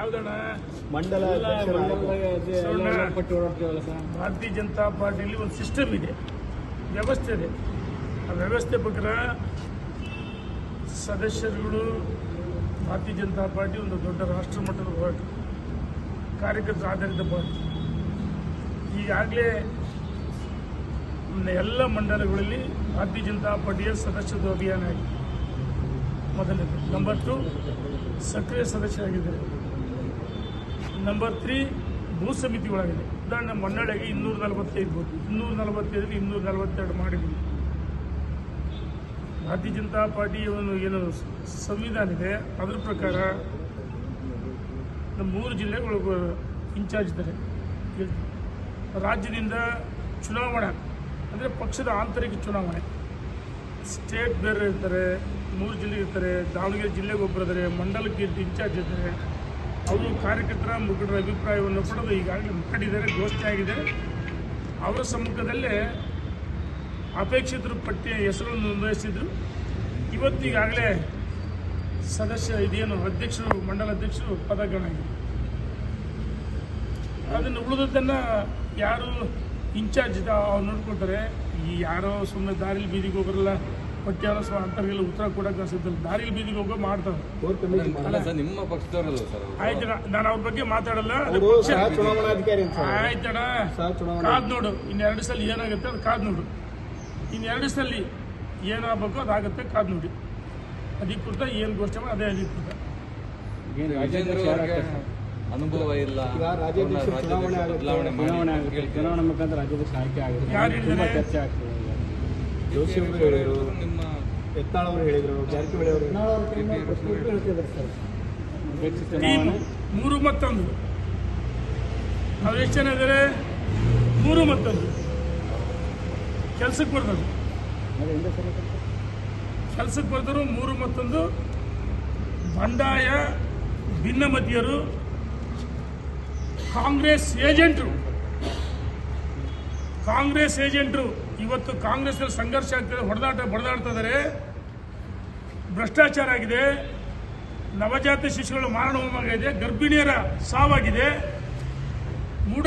ಮಂಡಲ ಭಾರತೀಯ ಜನತಾ ಪಾರ್ಟಿಯಲ್ಲಿ ಒಂದು ಸಿಸ್ಟಮ್ ಇದೆ. ವ್ಯವಸ್ಥೆ ಇದೆ. ಆ ವ್ಯವಸ್ಥೆ ಪ್ರಕಾರ ಸದಸ್ಯರುಗಳು ಭಾರತೀಯ ಜನತಾ ಪಾರ್ಟಿ ಒಂದು ದೊಡ್ಡ ರಾಷ್ಟ್ರ ಮಟ್ಟದ ಪಾರ್ಟಿ ಕಾರ್ಯಕರ್ತರ ಆಧಾರಿತ ಪಾರ್ಟಿ ಈಗಾಗಲೇ ಎಲ್ಲ ಮಂಡಲಗಳಲ್ಲಿ ಭಾರತೀಯ ಜನತಾ ಪಾರ್ಟಿಯ ಸದಸ್ಯತ್ವ ಅಭಿಯಾನ ಆಗಿದೆ. ಮೊದಲನೇ ನಂಬರ್ ಟು ಸಕ್ರಿಯ ಸದಸ್ಯರಾಗಿದ್ದಾರೆ. ನಂಬರ್ ತ್ರೀ ಭೂ ಸಮಿತಿ ಒಳಗಿದೆ. ಉದಾಹರಣೆ ಮನ್ನಳೆಗೆ ಇನ್ನೂರ ನಲವತ್ತೈದು ಬೋದು ಇನ್ನೂರ ನಲವತ್ತೈದರಲ್ಲಿ ಇನ್ನೂರ ನಲವತ್ತೆರಡು ಮಾಡಿದ್ವಿ. ಭಾರತೀಯ ಜನತಾ ಪಾರ್ಟಿ ಒಂದು ಏನು ಸಂವಿಧಾನ ಇದೆ. ಅದರ ಪ್ರಕಾರ ನಮ್ಮ ಮೂರು ಜಿಲ್ಲೆಗಳು ಇನ್ಚಾರ್ಜ್ ಇದ್ದಾರೆ. ರಾಜ್ಯದಿಂದ ಚುನಾವಣೆ ಅಂದರೆ ಪಕ್ಷದ ಆಂತರಿಕ ಚುನಾವಣೆ. ಸ್ಟೇಟ್ ಬೇರೆ ಇರ್ತಾರೆ, ಮೂರು ಜಿಲ್ಲೆ ಇರ್ತಾರೆ, ದಾವಣಗೆರೆ ಜಿಲ್ಲೆಗೆ ಒಬ್ಬರಿದ್ದಾರೆ ಮಂಡಲಕ್ಕೆ ಇನ್ಚಾರ್ಜ್ ಇದ್ದಾರೆ. ಅವರು ಕಾರ್ಯಕರ್ತರ ಮುಖಂಡರ ಅಭಿಪ್ರಾಯವನ್ನು ಪಡೆದು ಈಗಾಗಲೇ ಮುಖಂಡಿದ್ದಾರೆ ಗೋಷ್ಠಿ ಆಗಿದೆ. ಅವರ ಸಮ್ಮುಖದಲ್ಲೇ ಅಪೇಕ್ಷಿತರ ಪಟ್ಟಿಯ ಹೆಸರನ್ನು ನೋಂದಾಯಿಸಿದ್ರು. ಇವತ್ತು ಈಗಾಗಲೇ ಸದಸ್ಯ ಇದೇನು ಅಧ್ಯಕ್ಷರು, ಮಂಡಲ ಅಧ್ಯಕ್ಷರು ಪದಗಳಾಗಿದೆ ಅದನ್ನು ಉಳಿದದ್ದನ್ನು ಯಾರು ಇನ್ಚಾರ್ಜ್ ನೋಡ್ಕೊಳ್ತಾರೆ. ಈ ಯಾರೋ ಸುಮ್ಮನೆ ದಾರಿಲಿ ಬೀದಿಗೆ ಹೋಗೋರಲ್ಲ. ಸ್ವ ಅಂತರ್ಗೆಲ್ಲ ಉತ್ತರ ಕೊಡಕ್ಕೆ ಅನ್ಸುತ್ತಲ್ಲ ದಾರಿಲಿ ಬೀದಿಗೆ ಹೋಗೋ ಮಾಡ್ತಾರೆ. ಕೋರ್ ಅಲ್ಲ ಸರ್ ನಿಮ್ಮ ಪಕ್ಷದವರಲ್ಲ ಸರ್ ಆಯ್ತು ನಾನು ಅವ್ರ ಬಗ್ಗೆ ಮಾತಾಡಲ್ಲ. ಆಯ್ತಣ್ಣ ಕಾದ್ ನೋಡು. ಇನ್ನೆರಡು ಸಲ ಏನಾಗುತ್ತೆ ಅದು ಕಾದ್ ನೋಡು. ಇನ್ನೆರಡು ಸಲ ಏನಾಗಬೇಕು ಅದಾಗುತ್ತೆ ಕಾದ್ ನೋಡಿ. ಅಧಿಕೃತ ಏನು ಘೋಷಣೆ ಅದೇ ಅಧಿಕೃತ? ಅನುಭವ ಇಲ್ಲ. ರಾಜ್ಯಾಧ್ಯಕ್ಷ ಚುನಾವಣೆ ಚುನಾವಣೆ. ಮುಖಾಂತರ ರಾಜ್ಯಾಧ್ಯಕ್ಷ ಆಯ್ಕೆ ಆಗುತ್ತೆ. ಚರ್ಚೆ ಆಗ್ತದೆ. ಜೋಶಿ ಅವರು ಹೇಳಿದರು ನಿಮ್ಮ ಅವರು ಹೇಳಿದರು ಜಾರಕಿಹೊಳಿ ಅವರು ಮೂರು ಮತ್ತೊಂದು. ಅವ್ರು ಎಷ್ಟು ಜನ ಇದ್ದಾರೆ ಮೂರು ಮತ್ತೊಂದು. ಕೆಲ್ಸಕ್ಕೆ ಬರ್ತಾರೆ ಕೆಲ್ಸಕ್ಕೆ ಬರ್ತಾರೆ ಮೂರು ಮತ್ತೊಂದು. ಬಂಡಾಯ ಭಿನ್ನಮತಿಯರು ಕಾಂಗ್ರೆಸ್ ಏಜೆಂಟರು. ಕಾಂಗ್ರೆಸ್ ಏಜೆಂಟರು. ಇವತ್ತು ಕಾಂಗ್ರೆಸ್ನಲ್ಲಿ ಸಂಘರ್ಷ ಆಗ್ತದೆ, ಹೊಡೆದಾಟ, ಬಡದಾಡ್ತಾ ಇದ್ದಾರೆ. ಭ್ರಷ್ಟಾಚಾರ ಆಗಿದೆ. ನವಜಾತ ಶಿಶುಗಳು ಮಾರಣ ಹೋಮಾಗಿದೆ ಗರ್ಭಿಣಿಯರ ಸಾವಾಗಿದೆ. ಮೂಢ